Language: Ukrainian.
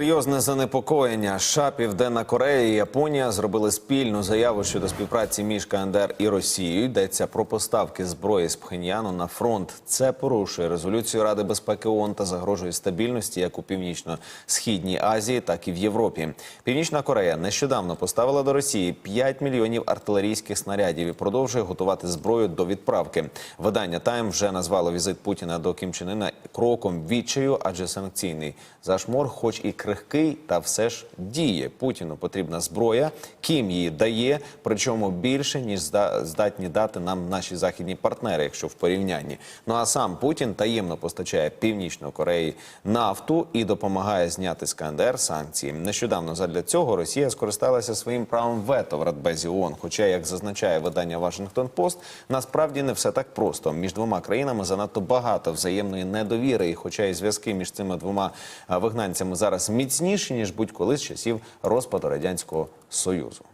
Серйозне занепокоєння. США, Південна Корея і Японія зробили спільну заяву щодо співпраці між КНДР і Росією. Йдеться про поставки зброї з Пхеньяну на фронт. Це порушує резолюцію Ради безпеки ООН та загрожує стабільності як у північно-східній Азії, так і в Європі. Північна Корея нещодавно поставила до Росії 5 мільйонів артилерійських снарядів і продовжує готувати зброю до відправки. Видання Тайм вже назвало візит Путіна до Кім Чен Ына кроком відчаю, адже санкційний зашмор, хоч і крихкий, та все ж діє. Путіну потрібна зброя. Кім її дає, причому більше ніж зда- здатні дати нам наші західні партнери, якщо в порівнянні. Ну а сам Путін таємно постачає Північної Кореї нафту і допомагає зняти з КНДР санкції. Нещодавно задля цього Росія скористалася своїм правом вето в Радбезі ООН. Хоча, як зазначає видання Вашингтон Пост, насправді не все так просто. Між двома країнами занадто багато взаємної недовіри. І хоча і зв'язки між цими двома вигнанцями зараз міцніші ніж будь-коли з часів розпаду радянського союзу.